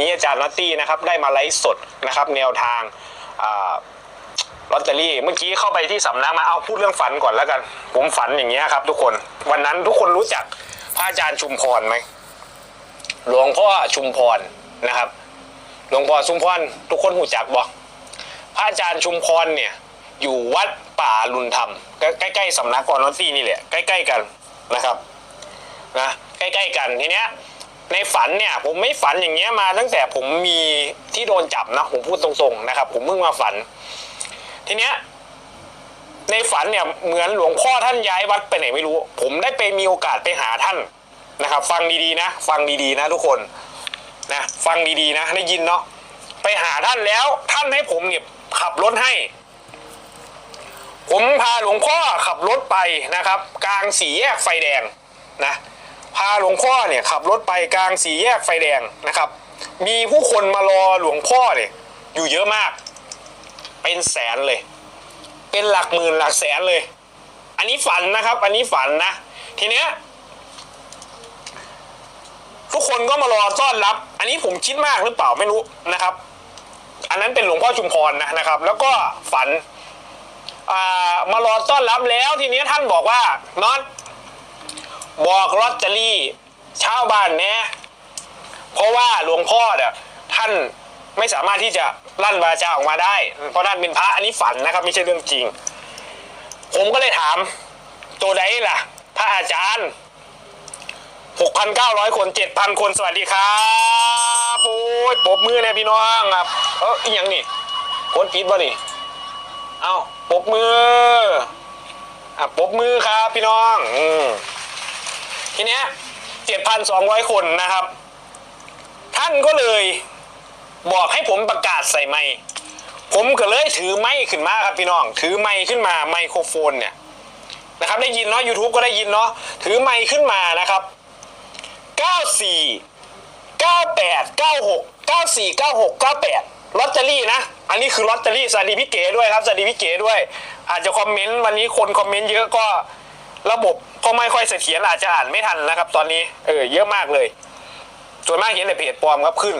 นี้อาจารย์นัตตี้นะครับได้มาไลฟ์สดนะครับแนวทางลอตเตอรี่เมื่อกี้เข้าไปที่สำนักมาเอาพูดเรื่องฝันก่อนแล้วกัน ผมฝันอย่างเงี้ยครับ ทุกคนวันนั้นทุกคนรู้จักพระอาจารย์ชุมพรไหมหลวงพ่อชุมพรนะครับ หลวงพ่อชุมพรทุกคนหูจักบอกพระอาจารย์ชุมพรเนี่ยอยู่วัดป่าลุนธรรม ใกล้ๆสำนักกอนอตตี้นี่แหละใกล้ ๆ กันนะครับนะใกล้ ๆ กันทีเนี้ย ในฝันเนี่ยผมไม่ฝันอย่างเงี้ยมาตั้งแต่ผมมีที่โดนจับนะผมพูดตรงๆนะครับ ผมเพิ่งมาฝัน ทีเนี้ยในฝันเนี่ยเหมือนหลวงพ่อท่านย้ายวัดไปไหนไม่รู้ ผมได้ไปมีโอกาสไปหาท่านนะครับ ฟังดีๆนะ ฟังดีๆนะทุกคนนะฟังดีๆนะได้ยินเนาะไปหาท่านแล้วท่านให้ผมเนี่ยขับรถให้ ผมพาหลวงพ่อขับรถไปนะครับ กลางสี่แยกไฟแดงนะ พาหลวงพ่อเนี่ยขับรถไปกลางสี่แยกไฟแดงนะครับ มีผู้คนมารอหลวงพ่อเนี่ยอยู่เยอะมาก เป็นแสนเลย เป็นหลักหมื่นหลักแสนเลย อันนี้ฝันนะครับ อันนี้ฝันนะ ทีเนี้ยทุกคนก็มารอต้อนรับ อันนี้ผมคิดมากหรือเปล่าไม่รู้นะครับ อันนั้นเป็นหลวงพ่อชุมพรนะนะครับ แล้วก็ฝันอ่ามารอต้อนรับแล้วทีนี้ท่านบอกว่าน็อต บอกลอตเตอรี่ชาวบ้านแน่เพราะว่าหลวงพ่อเนี่ยท่านไม่สามารถที่จะลั่นวาจาออกมาได้ เพราะท่นเป็นพระอันนี้ฝันนะครับ ไม่ใช่เรื่องจริง ผมก็เลยถาม ตัวใดล่ะ พระอาจารย์ 6,900 คน 7,000 คนสวัสดีครับโอ้ยปบมือเนี่ยพี่น้องครับเอออีหยังนี่คนปิดบ่นี่เอาปบมืออะปบมือครับพี่น้อง อืม ทีเนี้ยเจ็ดพันสองร้อยคนนะครับ ท่านก็เลยบอกให้ผมประกาศใส่ไมค์ผมก็เลยถือไม้ขึ้นมาครับพี่น้อง ถือไม้ขึ้นมาไมโครโฟนเนี่ยนะครับได้ยินเนาะ YouTube ก็ได้ยินเนาะถือไมค์ขึ้นมานะครับ 94 98 96 94 96 98ลอตเตอรี่นะ อันนี้คือลอตเตอรี่สวัสดีพี่เก๋ด้วยครับสวัสดีพี่เก๋ด้วย อาจจะคอมเมนต์วันนี้คนคอมเมนต์เยอะก็ระบบ ก็ไม่ค่อยเสถียรอาจจะอ่านไม่ทันนะครับ ตอนนี้เออเยอะมากเลย ส่วนมากเห็นแต่เพจปลอมครับขึ้น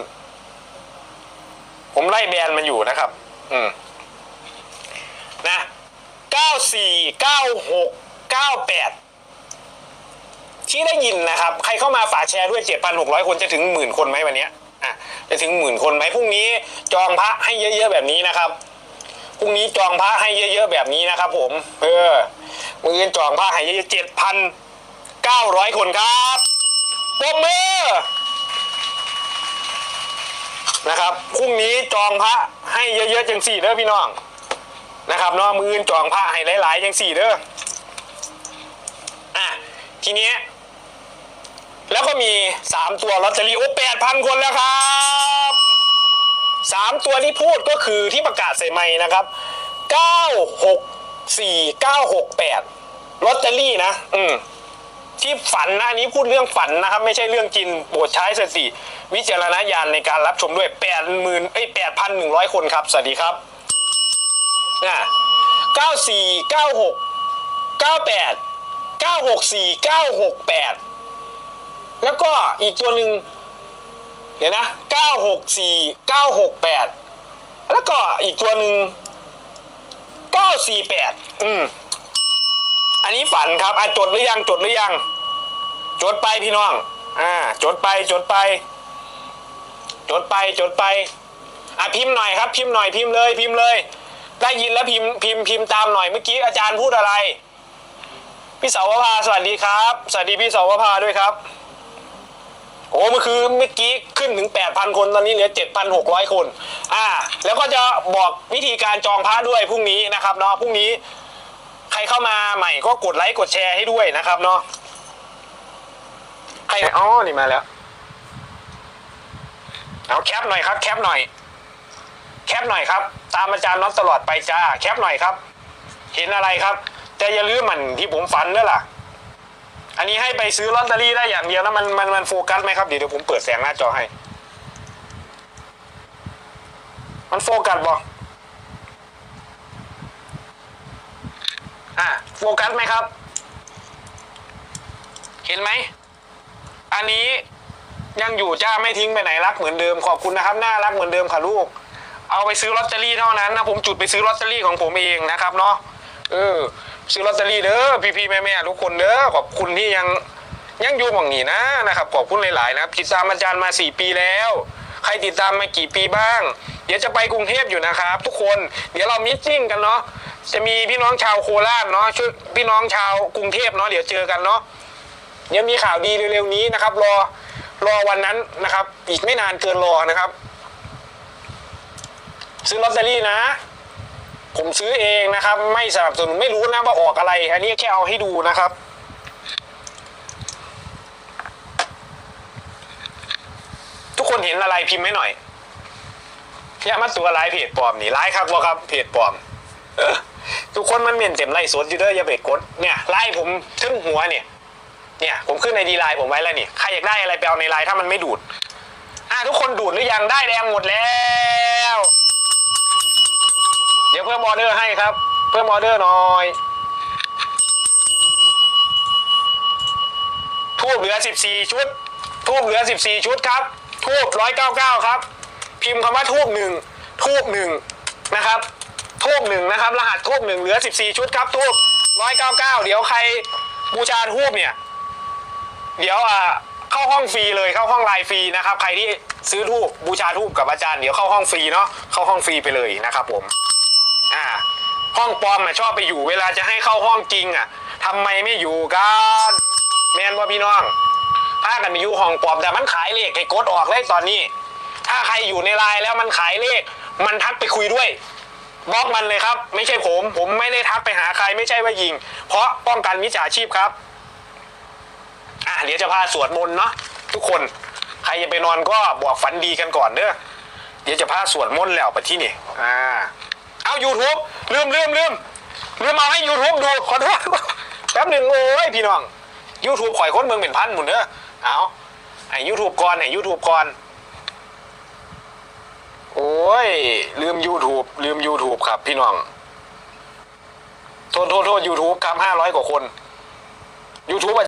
ผมไล่แบนมันอยู่นะครับ อืมนะ94 96 98ที่ได้ยินนะครับ ใครเข้ามาฝากแชร์ด้วย 7,600 คนจะถึงหมื่นคนไหมวันนี้อะจะถึงหมื่นคนไหมพรุ่งนี้จองพระให้เยอะๆแบบนี้นะครับพรุ่งนี้จองพระให้เยอะๆแบบนี้นะครับ ผม เออ มือจองพระให้เยอะๆเจ็ดพันเก้าร้อยคนครับปรบมือนะครับพรุ่งนี้จองพระให้เยอะๆจังสี่เด้อพี่น้องนะครับเนาะมือจองพระให้หลายๆจังสี่เด้ออะทีเนี้ยแล้วก็มีสามตัวลอตเตอรี่โอ้แปดพันคนแล้วครับสามตัวที่พูดก็คือที่ประกาศใส่ไม้นะครับเก้าหก สี่เก้าหกแปดลอตเตอรี่นะ อืม ที่ฝันนะอันนี้พูดเรื่องฝันนะครับ ไม่ใช่เรื่องจริงโปรดใช้สติวิจารณญาณในการรับชมด้วยแปดหมื่นเอ้ยแปดพันหนึ่งร้อยคนครับ สวัสดีครับนะเก้าสี่เก้าหกเก้าแปดเก้าหกสี่เก้าหกแปดแล้วก็อีกตัวหนึ่งเดี๋ยวนะ964 968แล้วก็อีกตัวหนึ่ง 948อืม อันนี้ฝันครับอะจดหรือยังจดหรือยัง จดไปพี่น้อง อ่า จดไปจดไป จดไปจดไปอะพิมพ์หน่อยครับ พิมพ์หน่อยพิมพ์เลย พิมพ์เลย ได้ยินแล้วพิมพ์พิมพ์พิมพ์ตามหน่อยเมื่อกี้อาจารย์พูดอะไร พี่เสาวภาสวัสดีครับ สวัสดีพี่เสาวภาด้วยครับ โอ้เมื่อคือเมื่อกี้ขึ้นถึง 8,000 คน ตอนนี้เหลือ 7,600 คน อ่า แล้วก็จะบอกวิธีการจองพระด้วยพรุ่งนี้นะครับเนาะ พรุ่งนี้ ใครเข้ามาใหม่ก็กดไลค์กดแชร์ให้ด้วยนะครับเนาะ ใคร อ๋อ นี่มาแล้ว เอาแคปหน่อยครับ แคปหน่อย แคปหน่อยครับ ตามอาจารย์น็อตตลอดไปจ้า แคปหน่อยครับ เห็นอะไรครับ แต่อย่าลืมมันที่ผมฝันด้วยล่ะ อันนี้ให้ไปซื้อลอตเตอรี่ได้อย่างเดียวนะมันมันมันโฟกัสไหมครับเดี๋ยวเดี๋ยวผมเปิดแสงหน้าจอให้ มันโฟกัสบ่อะโฟกัสไหมครับ เห็นไหม อันนี้ยังอยู่จ้าไม่ทิ้งไปไหนรักเหมือนเดิมขอบคุณนะครับน่ารักเหมือนเดิมค่ะลูก เอาไปซื้อลอตเตอรี่เท่านั้นนะผมจุดไปซื้อลอตเตอรี่ของผมเองนะครับเนาะเออ ซื้อลอตเตอรี่เด้อพี่ๆแม่ๆทุกคนเด้อขอบคุณที่ยังยังอยู่หวังนี้นะนะครับขอบคุณหลายๆนะครับติดตามอาจารย์มาสี่ปีแล้ว ใครติดตามมากี่ปีบ้าง เดี๋ยวจะไปกรุงเทพอยู่นะครับ ทุกคนเดี๋ยวเรามิทติ้งกันเนาะจะมีพี่น้องชาวโคราชเนาะช่วยพี่น้องชาวกรุงเทพเนาะเดี๋ยวเจอกันเนาะเดี๋ยวมีข่าวดีเร็วๆนี้นะครับ รอรอวันนั้นนะครับ อีกไม่นานเกินรอนะครับ ซื้อลอตเตอรี่นะ ผมซื้อเองนะครับ ไม่สนับสนุนไม่รู้นะว่าออกอะไร อันนี้แค่เอาให้ดูนะครับทุกคนเห็นอะไรพิมพ์ให้หน่อยอย่ามาตัวไลฟ์เพจปลอมนี่ไลฟ์ครับบ่ครับเพจปลอมทุกคนมันเมียนเต็มไล่สดอยู่เด้ออย่าไปกดเนี่ยไล่ผมทึ่งหัวเนี่ย เนี่ย ผมขึ้นในดีไลน์ผมไว้แล้วนี่ใครอยากได้อะไรไปเอาในไลน์ถ้ามันไม่ดูด อะทุกคนดูดหรือยังได้แดงหมดแล้ว เพิ่มออเดอร์ให้ครับ เพิ่มออเดอร์หน่อยทูบเหลือ 14 ชุดทูบเหลือ 14 ชุดครับทูบ199 ครับ พิมพ์คำว่าทูบหนึ่งทูบหนึ่งนะครับทูบหนึ่งนะครับ รหัสทูบหนึ่งเหลือ 14 ชุดครับทูบ199 เดี๋ยวใครบูชาทูบเนี่ย เดี๋ยวอ่าเข้าห้องฟรีเลยเข้าห้องไลน์ฟรีนะครับ ใครที่ซื้อทูบบูชาทูบกับอาจารย์เดี๋ยวเข้าห้องฟรีเนาะเข้าห้องฟรีไปเลยนะครับผม อ่า ห้องปลอมอะชอบไปอยู่ เวลาจะให้เข้าห้องจริงอะทำไมไม่อยู่กันแมนว่าพี่น้องพากันไปอยู่ห้องปลอมแต่มันขายเลขให้กดออกเลยตอนนี้ ถ้าใครอยู่ในไลน์แล้วมันขายเลข มันทักไปคุยด้วยบล็อกมันเลยครับ ไม่ใช่ผม ผมไม่ได้ทักไปหาใครไม่ใช่ว่ายิง เพราะป้องกันมิจฉาชีพครับอะเดี๋ยวจะพาสวดมนต์เนาะทุกคนใครจะไปนอนก็บอกฝันดีกันก่อนเด้อเดี๋ยวจะพาสวดมนต์แล้วไปที่นี่อ่า เอา YouTube ลืมลืมลืมลืมเอาให้ YouTube ดูขอโทษแป๊บหนึ่งโอ้ยพี่น้อง YouTube ข่อยคนเมืองเป็นพันหมุนเด้อเอาไอ้ YouTube ก่อนไอ้ YouTube ก่อน โอ้ย ลืม YouTube ลืม YouTube ครับพี่น้อง โทษโทษโทษ YouTube ครับห้าร้อยกว่าคน YouTube